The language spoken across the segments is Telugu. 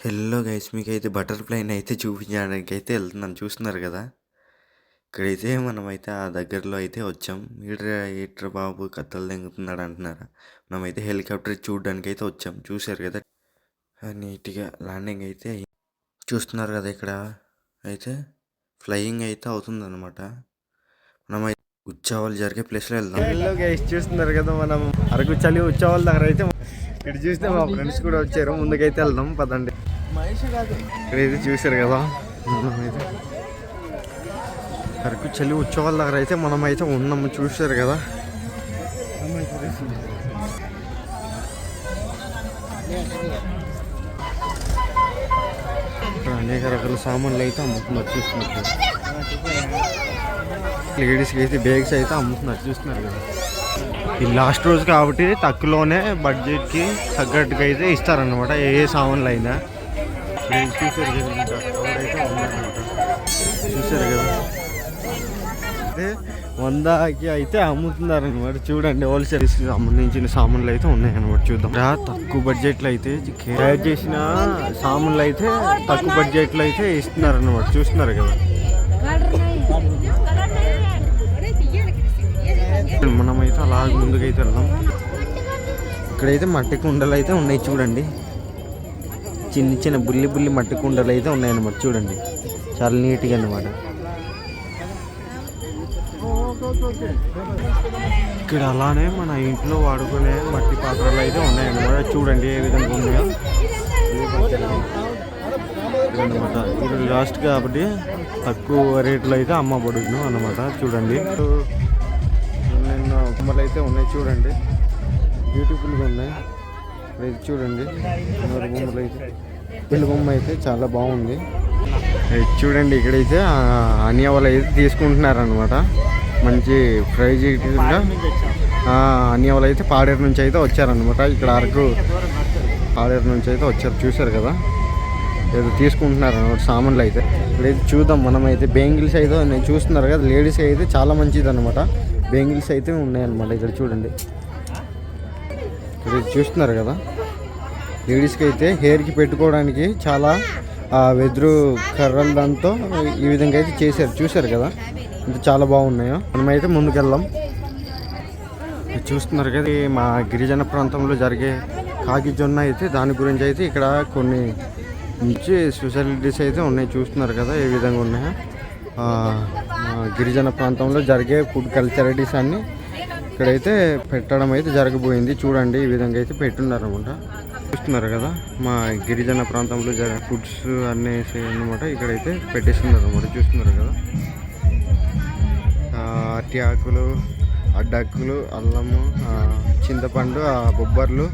హెల్లో గైస్ మీకైతే బటర్‌ఫ్లైని అయితే చూపించడానికి అయితే వెళ్తున్నాను చూస్తున్నారు కదా! ఇక్కడైతే మనమైతే ఆ దగ్గరలో అయితే వచ్చాం. ఈడ్రా ఏట్రా బాబు కథలు దెంగుతున్నాడు అంటున్నారా? మనమైతే హెలికాప్టర్ చూడడానికి అయితే వచ్చాం. చూశారు కదా! నీట్‌గా ల్యాండింగ్ అయితే చూస్తున్నారు కదా ఇక్కడ అయితే ఫ్లయింగ్ అయితే అవుతుందన్నమాట. మనమైతే ఉత్సవాలు జరిగే ప్లేస్‌లో వెళ్దాం. హలో గైస్ చూస్తున్నారు కదా మనం అరకు చలి ఉత్సవాల దగ్గర అయితే ఇటు చూస్తే మా ఫ్రెండ్స్ కూడా వచ్చారు ముందుకైతే వెళ్దాం పదండి ఇక్కడైతే చూసారు కదా. మనమైతే అరకు చలి ఉత్సవాల దగ్గర అయితే మనం అయితే ఉన్నాము చూసారు కదా. అనేక రకాల సామాన్లు అయితే అమ్ముతున్నారు చూస్తున్నారు లేడీస్కి అయితే బ్యాగ్స్ అయితే అమ్ముతున్నారు చూస్తున్నారు కదా. ఈ లాస్ట్ రోజు కాబట్టి తక్కువలోనే బడ్జెట్కి తగ్గట్టుగా అయితే ఇస్తారనమాట ఏ ఏ సామాన్లు అయినా. నేను చూసారు కదా ఎవరైతే ఉన్నారనమాట చూసారు కదా? అయితే వందకి అయితే అమ్ముతున్నారనమాట చూడండి హోల్సేల్స్కి సంబంధించిన సామాన్లు అయితే ఉన్నాయన్నమాట. చూద్దాం. తక్కువ బడ్జెట్లో అయితే తయారు చేసిన సామాన్లు అయితే తక్కువ బడ్జెట్లో అయితే ఇస్తున్నారు అనమాట చూస్తున్నారు కదా? మనమైతే అలా ముందుకైతే వెళ్దాం. ఇక్కడైతే మట్టి కుండలు అయితే ఉన్నాయి చూడండి. చిన్న చిన్న బుల్లి బుల్లి మట్టి కుండలు అయితే ఉన్నాయన్నమాట చూడండి. చాలా నీట్గా అన్నమాట. ఇక్కడ అలానే మన ఇంట్లో వాడుకునే మట్టి పాత్రలు అయితే ఉన్నాయన్నమాట. చూడండి ఏ విధంగా ఉన్నాయో. అనమాట ఇది లాస్ట్ కాబట్టి తక్కువ రేట్లో అయితే అమ్మబడును అన్నమాట. చూడండి. ఎన్నెన్నో బొమ్మలు అయితే ఉన్నాయి చూడండి. బ్యూటిఫుల్గా ఉన్నాయి. ఇక్కడ ఇది చూడండి. మరి బొమ్మలు అయితే. పెళ్ళి బొమ్మ అయితే చాలా బాగుంది. ఇది చూడండి ఇక్కడైతే ఆ, వాళ్ళు అయితే తీసుకుంటున్నారనమాట మంచి ప్రైజ్ అనియా వాళ్ళు అయితే పాడేరు నుంచి అయితే వచ్చారనమాట ఇక్కడ అరకు పాడేరు నుంచి అయితే వచ్చారు. చూశారు కదా? ఏదో తీసుకుంటున్నారు అనమాట సామాన్లు అయితే. ఇక్కడైతే చూద్దాం. మనం అయితే బెంగిల్స్ అయితే నేను చూస్తున్నారు కదా లేడీస్ అయితే చాలా మంచిది అనమాట బెంగిల్స్ అయితే ఉన్నాయన్నమాట ఇక్కడ చూడండి. ఇది చూస్తున్నారు కదా? లేడీస్కి అయితే హెయిర్కి పెట్టుకోవడానికి చాలా వెదురు కర్రలు దాంతో ఈ విధంగా అయితే చేశారు. చూశారు కదా? ఇంత చాలా బాగున్నాయో. మనమైతే ముందుకెళ్దాం. చూస్తున్నారు కదా? మా గిరిజన ప్రాంతంలో జరిగే కాకి జొన్న అయితే దాని గురించి అయితే ఇక్కడ కొన్ని మంచి స్పెషాలిటీస్ అయితే ఉన్నాయి. చూస్తున్నారు కదా? ఏ విధంగా ఉన్నాయో. గిరిజన ప్రాంతంలో జరిగే ఫుడ్ కల్చరిటీస్ అన్ని ఇక్కడైతే పెట్టడం అయితే జరగబోయింది. చూడండి ఈ విధంగా అయితే పెట్టున్నారు అనమాట చూస్తున్నారు కదా మా గిరిజన ప్రాంతంలో జర ఫుడ్స్ అన్నీ అనమాట ఇక్కడైతే పెట్టేస్తున్నారు అనమాట చూస్తున్నారు కదా. ఆ, ఆకులు అడ్డాకులు అల్లము చింతపండు ఆ బొబ్బర్లు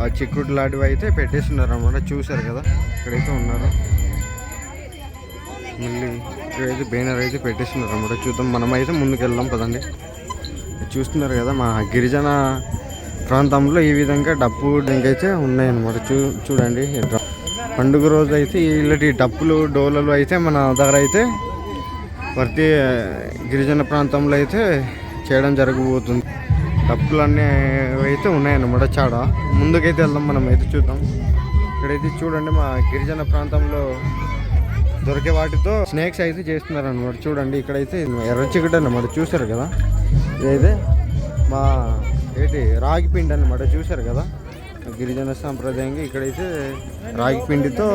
ఆ చిక్కుడు లాంటివి అయితే పెట్టేస్తున్నారు అనమాట చూశారు కదా ఇక్కడైతే ఉన్నారు. మళ్ళీ ఇక్కడైతే బేనర్ అయితే పెట్టేస్తున్నారు అనమాట చూద్దాం మనమైతే ముందుకు వెళ్దాం పదండి. చూస్తున్నారు కదా మా గిరిజన ప్రాంతంలో ఈ విధంగా డప్పు అయితే ఉన్నాయన్నమాట. చూ చూడండి పండుగ రోజు అయితే ఇలాంటి డప్పులు డోలలు అయితే మన దగ్గర అయితే ప్రతి గిరిజన ప్రాంతంలో అయితే చేయడం జరగబోతుంది. డప్పులన్నీ అయితే ఉన్నాయన్నమాట చాడ. ముందుకైతే వెళ్దాం మనం అయితే చూద్దాం. ఇక్కడైతే చూడండి మా గిరిజన ప్రాంతంలో దొరికే వాటితో స్నేక్స్ అయితే చేస్తున్నారు అనమాట చూడండి ఇక్కడైతే ఎర్ర చికెట్ అన్నమాట. చూసారు కదా? ఇదైతే మా ఏంటి రాగి పిండి అన్నమాట. చూశారు కదా? గిరిజన సాంప్రదాయంగా ఇక్కడైతే రాగి పిండితో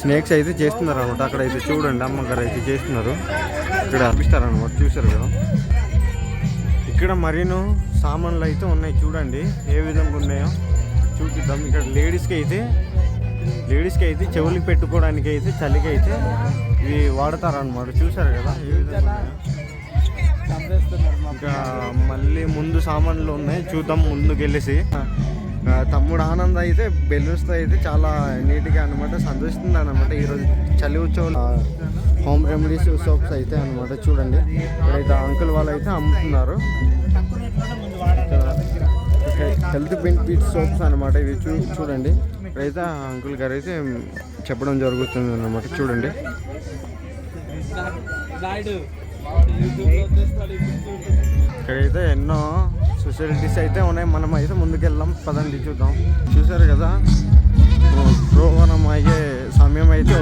స్నేక్స్ అయితే చేస్తున్నారు అనమాట అక్కడైతే చూడండి అమ్మగారు అయితే చేస్తున్నారు. ఇక్కడ అనిపిస్తారనమాట అనమాట కదా? ఇక్కడ మరీను సామాన్లు అయితే ఉన్నాయి చూడండి. ఏ విధంగా ఉన్నాయో చూపిద్దాం. ఇక్కడ లేడీస్కి అయితే లేడీస్కి అయితే చెవులు పెట్టుకోవడానికి అయితే చలికి అయితే ఇవి వాడతారనమాట చూసారు కదా? ఏ విధంగా ఉన్నాయో. ఇంకా మళ్ళీ ముందు సామాన్లు ఉన్నాయి. చూద్దాం ముందుకు వెళ్ళేసి ఆ, తమ్ముడు ఆనంద్ అయితే బెలూన్స్తో అయితే చాలా నీట్గా అనమాట సంతోషిస్తుంది అనమాట ఈరోజు చలి ఉత్సవం హోమ్ రెమెడీస్ సోప్స్ అయితే అనమాట చూడండి. ఇక్కడైతే అంకుల్ వాళ్ళు అయితే అమ్ముతున్నారు హెల్త్ బెనిఫిట్ సోప్స్ అనమాట ఇవి చూ చూడండి. ఇక్కడైతే అంకుల్ గారు అయితే చెప్పడం జరుగుతుంది అనమాట చూడండి ఇక్కడైతే ఎన్నో ఫెసిలిటీస్ అయితే ఉన్నాయి. మనం అయితే ముందుకెళ్దాం. పదండి చూద్దాం. చూసారు కదా? ప్రోగ్రామ్ సమయం అయితే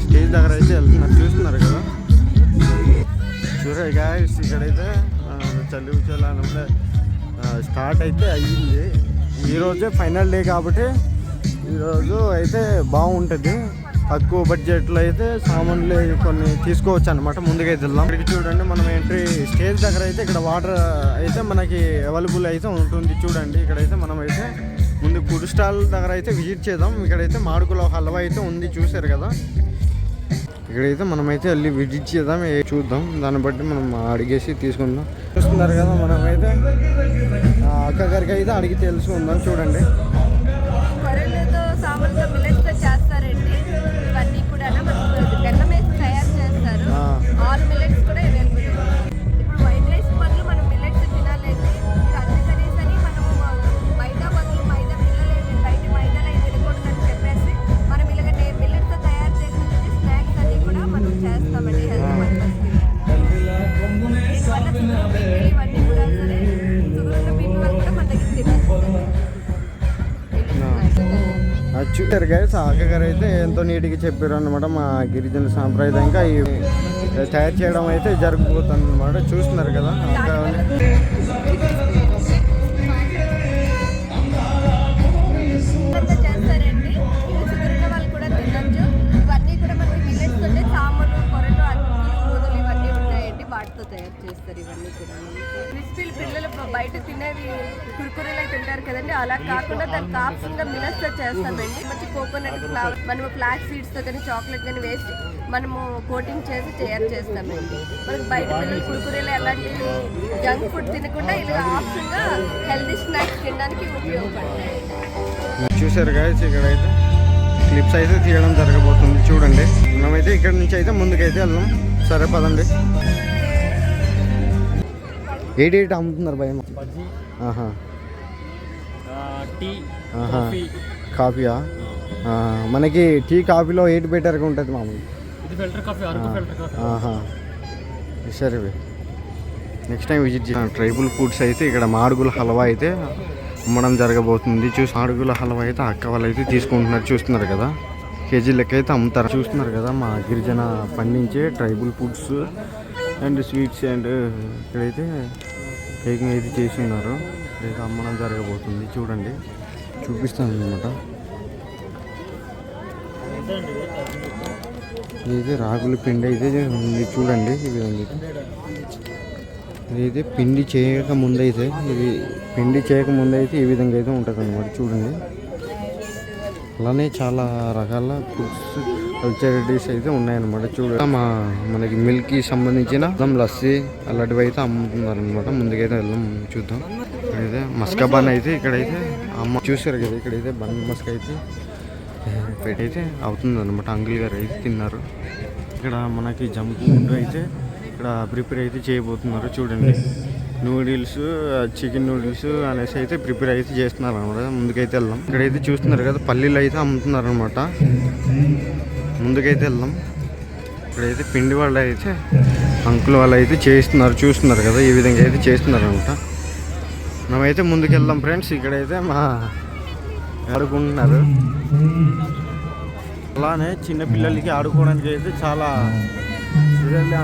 స్టేజ్ దగ్గర అయితే వెళ్తున్నారు. చూస్తున్నారు కదా? చూసారు గాయస్ ఇక్కడైతే ఆ, చలి స్టార్ట్ అయితే అయ్యింది. ఈరోజే ఫైనల్ డే కాబట్టి ఈరోజు అయితే బాగుంటుంది. తక్కువ బడ్జెట్లో అయితే సామాన్లు కొన్ని తీసుకోవచ్చు అనమాట ముందుకైతే వెళ్దాం ఇక్కడికి చూడండి మనం ఎంట్రీ స్టేజ్ దగ్గర అయితే ఇక్కడ వాటర్ అయితే మనకి అవైలబుల్ అయితే ఉంటుంది. చూడండి ఇక్కడైతే మనం అయితే ముందు గుడి స్టాల్ దగ్గర అయితే విజిట్ చేద్దాం. ఇక్కడైతే మాడుకుల హల్వా అయితే ఉంది చూసారు కదా? ఇక్కడైతే మనమైతే వెళ్ళి విజిట్ చేద్దాం చూద్దాం. దాన్ని బట్టి మనం అడిగేసి తీసుకుందాం. చూస్తున్నారు కదా మనమైతే ఆ అక్క గారికి అయితే అడిగి తెలుసుకుందాం చూడండి. ఆరు మిల్లెట్స్ కూడా అవైలబుల్ ఇప్పుడు వైట్ రైస్ బదులు మనం మిల్లెట్స్ తినాలండి. ఇంకా అందుకనేసి మనం మైదా బదులు మైదా పిల్లలు బయట మైదాలు అవి తినకూడదని చెప్పేసి మనం ఇలాగ మిల్లెట్తో తయారు చేసినటువంటి స్నాక్స్ అన్ని కూడా మనం చేస్తామండి హెల్త్ పర్పస్కి ఇవన్నీ కూడా సరే షుగర్ బీపీ వాళ్ళు కూడా మన దగ్గర తినచ్చు అది గైస్ ఆ గారు అయితే ఎంతో నీట్గా చెప్పారు అనమాట మా గిరిజన సాంప్రదాయంగా ఈ తయారు చేయడం అయితే జరగబోతుంది అనమాట చూస్తున్నారు కదా చేస్తారు ఇవన్నీ కూడా క్రిస్పీలు పిల్లలు బయట తినేవి కురుకురేలు అయితే తింటారు కదండి. అలా కాకుండా దానికి ఆప్షన్గా మిల్లెట్స్తో చేస్తామండి. మంచి కోకోనట్ ఫ్లవర్ మనము ఫ్లాక్ సీడ్స్తో కానీ చాక్లెట్ కానీ వేసి మనము కోటింగ్ చేసి తయారు చేస్తామండి. మనకి బయట పిల్లలు కురుకురేలు అలాంటి జంక్ ఫుడ్ తినకుండా ఇలా ఆప్షన్గా హెల్దీ స్నాక్స్ తినడానికి ఉపయోగపడతాయి. చూసారు గాయస్ ఇక్కడైతే క్లిప్స్ అయితే తీయడం జరగబోతుంది. చూడండి. మనమైతే ఇక్కడ నుంచి అయితే ముందుకైతే వెళ్దాం. సరే పదండి. ఎయిట్ అమ్ముతున్నారు భయం? ఆహా. టీ ఆహా. కాఫీయా? మనకి టీ కాఫీలో ఎయిట్ బెటర్గా ఉంటుంది మామూలు. సరే నెక్స్ట్ టైం విజిట్ చేయాలి ట్రైబుల్ ఫుడ్స్ అయితే ఇక్కడ మాడుగుల హల్వా అయితే అమ్మడం జరగబోతుంది. చూసి మాడుగుల హల్వా అయితే అక్క వాళ్ళు అయితే తీసుకుంటున్నారు. చూస్తున్నారు కదా? కేజీ లెక్క అయితే అమ్ముతారు. చూస్తున్నారు కదా? మా గిరిజన పండించే tribal foods and sweets and ఇక్కడైతే టేకింగ్ అయితే చేసి ఉన్నారు లేదా అమ్మడం జరగబోతుంది. చూడండి. చూపిస్తాను అనమాట ఇది రాగుల పిండి అయితే ఉంది చూడండి. ఇది ఉంది. అయితే. ఇదైతే పిండి చేయక ముందైతే ఇది పిండి చేయక ముందైతే ఈ విధంగా అయితే ఉంటుంది అనమాట చూడండి. అలానే చాలా రకాల ఫుడ్స్ కల్చరిటీస్ అయితే ఉన్నాయన్నమాట చూడ. మా మనకి మిల్క్కి సంబంధించిన దమ్ లస్సీ అలాంటివి అయితే అమ్ముతున్నారు అనమాట ముందుకైతే వెళ్దాం చూద్దాం. ఇక్కడైతే మస్కా బన్ అయితే ఇక్కడైతే అమ్మ చూసారు కదా ఇక్కడైతే బన్ మస్క అయితే పెట్టయితే అవుతుంది అనమాట అంకుల్ గారు అయితే తిన్నారు. ఇక్కడ మనకి జంప్ ఫుడ్ అయితే ఇక్కడ ప్రిపేర్ అయితే చేయబోతున్నారు చూడండి. నూడిల్స్ చికెన్ నూడిల్స్ అనేసి అయితే ప్రిపేర్ అయితే చేస్తున్నారు అనమాట ముందుకైతే వెళ్దాం. ఇక్కడైతే చూస్తున్నారు కదా పల్లీలు అయితే అమ్ముతున్నారు అనమాట ముందుకైతే వెళ్దాం. ఇక్కడైతే పిండి వాళ్ళు అయితే అంకుల్ వాళ్ళు అయితే చేస్తున్నారు చూస్తున్నారు కదా ఈ విధంగా అయితే చేస్తున్నారు అనమాట మనమైతే ముందుకు వెళ్దాం ఫ్రెండ్స్. ఇక్కడైతే మా ఆడుకుంటున్నారు. అలానే చిన్నపిల్లలకి ఆడుకోవడానికి అయితే చాలా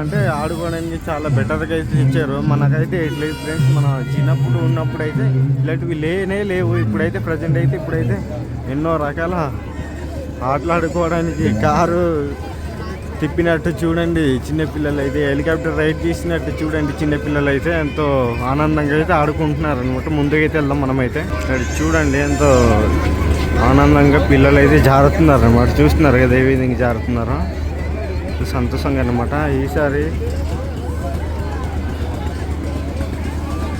అంటే ఆడుకోవడానికి చాలా బెటర్గా అయితే ఇచ్చారు. మనకైతే ఎట్లయితే ఫ్రెండ్స్ మన చిన్నప్పుడు ఉన్నప్పుడు అయితే ఇలాంటివి లేనే లేవు. ఇప్పుడైతే ప్రజెంట్ అయితే ఇప్పుడైతే ఎన్నో రకాల ఆటలాడుకోవడానికి కారు తిప్పినట్టు చూడండి చిన్నపిల్లలు అయితే హెలికాప్టర్ రైడ్ చేసినట్టు చూడండి చిన్నపిల్లలు అయితే ఎంతో ఆనందంగా అయితే ఆడుకుంటున్నారు అనమాట ముందుకైతే వెళ్దాం మనమైతే. ఇక్కడ చూడండి ఎంతో ఆనందంగా పిల్లలు అయితే జారుతున్నారు అనమాట చూస్తున్నారు కదా ఏ విధంగా జారుతున్నారో. సంతోషంగా అనమాట ఈసారి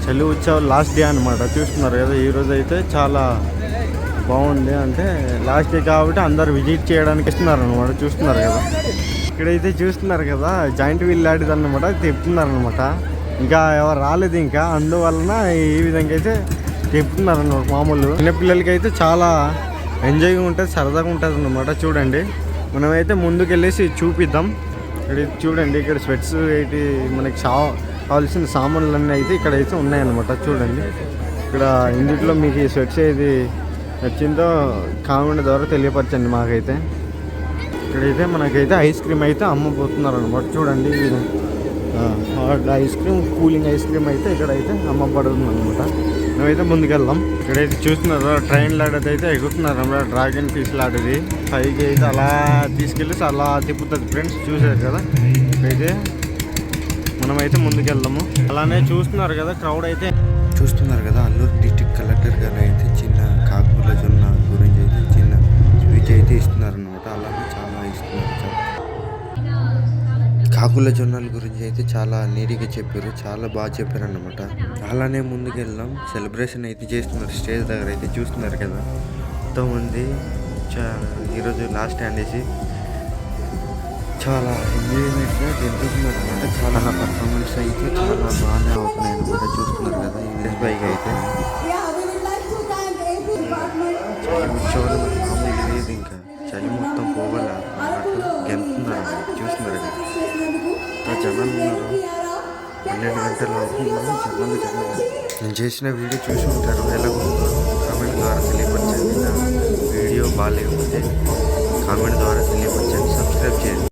చలి ఉత్సవం లాస్ట్ డే అనమాట చూస్తున్నారు కదా ఈరోజు అయితే చాలా బాగుంది అంటే లాస్ట్ డే కాబట్టి అందరు విజిట్ చేయడానికి ఇస్తున్నారు అనమాట చూస్తున్నారు కదా. ఇక్కడైతే చూస్తున్నారు కదా జాయింట్ వీల్ లాంటిది అనమాట తిప్పుతున్నారు అనమాట ఇంకా ఎవరు రాలేదు ఇంకా అందువలన ఈ విధంగా అయితే తిప్పుతున్నారు అనమాట మామూలు. చిన్నపిల్లలకి అయితే చాలా ఎంజాయ్గా ఉంటుంది సరదాగా ఉంటుంది అనమాట చూడండి. మనమైతే ముందుకెళ్ళేసి చూపిద్దాం. ఇక్కడ చూడండి ఇక్కడ స్వెట్స్ ఏంటి మనకి చా కావాల్సిన సామాన్లు అన్నీ అయితే ఇక్కడైతే ఉన్నాయన్నమాట చూడండి. ఇక్కడ ఇందులో మీకు ఈ స్వెట్స్ ఏది నచ్చిందో కామెంట్ ద్వారా తెలియపరచండి మాకైతే. ఇక్కడైతే మనకైతే ఐస్ క్రీమ్ అయితే అమ్మబోతున్నారు అనమాట చూడండి hot ice cream cooling ice cream అయితే ఇక్కడైతే అమ్మబడుతుంది అనమాట మేమైతే ముందుకెళ్దాం. ఇక్కడైతే చూస్తున్నారు ట్రైన్ లాడది అయితే ఎగుతున్నారు అనమాట డ్రాగన్ ఫీస్ లాడది. పైకి అయితే అలా తీసుకెళ్ళి అలా తిప్పుతుంది ఫ్రెండ్స్ చూసారు కదా. ఇక్కడైతే మనమైతే ముందుకెళ్దాము. అలానే చూస్తున్నారు కదా క్రౌడ్ అయితే. చూస్తున్నారు కదా అల్లూరు డిస్టిక్ కలెక్టర్ గారు అయితే చిన్న కాకుల జొన్న గురించి అయితే చిన్న స్పీచ్ అయితే ఇస్తున్నారు అనమాట చాలా ఇస్తున్నారు కాకుల జొన్నల గురించి అయితే చాలా నీట్గా చెప్పారు చాలా బాగా చెప్పారు అనమాట అలానే ముందుకెళ్ళాం సెలబ్రేషన్ అయితే చేస్తున్నారు స్టేజ్ దగ్గర అయితే చూస్తున్నారు కదా. ఎంతోమంది చా ఈరోజు లాస్ట్ అనేసి చాలా ఎంజాయ్మెంట్గా గెలుపుతున్నారు అనమాట చాలా పర్ఫార్మెన్స్ అయితే చాలా బాగానే అవుతున్నాయి అనమాట చూస్తున్నారు కదా ఇంగ్లీష్ బైక్ అయితే. చలి మామూలు లేదు ఇంకా. చలి మొత్తం పోవాల? గెంతున్నారు. చూస్తున్నారు కదా. జనాలు ఉన్నారు. పన్నెండు గంటలు అవుతుంది జనాలు జనాలు నేను చేసిన వీడియో చూసి ఉంటారు. ఎలా కామెంట్ ద్వారా తెలియపరచండి. వీడియో బాగాలేకపోతే కామెంట్ ద్వారా తెలియపరచండి. సబ్స్క్రైబ్ చేయండి.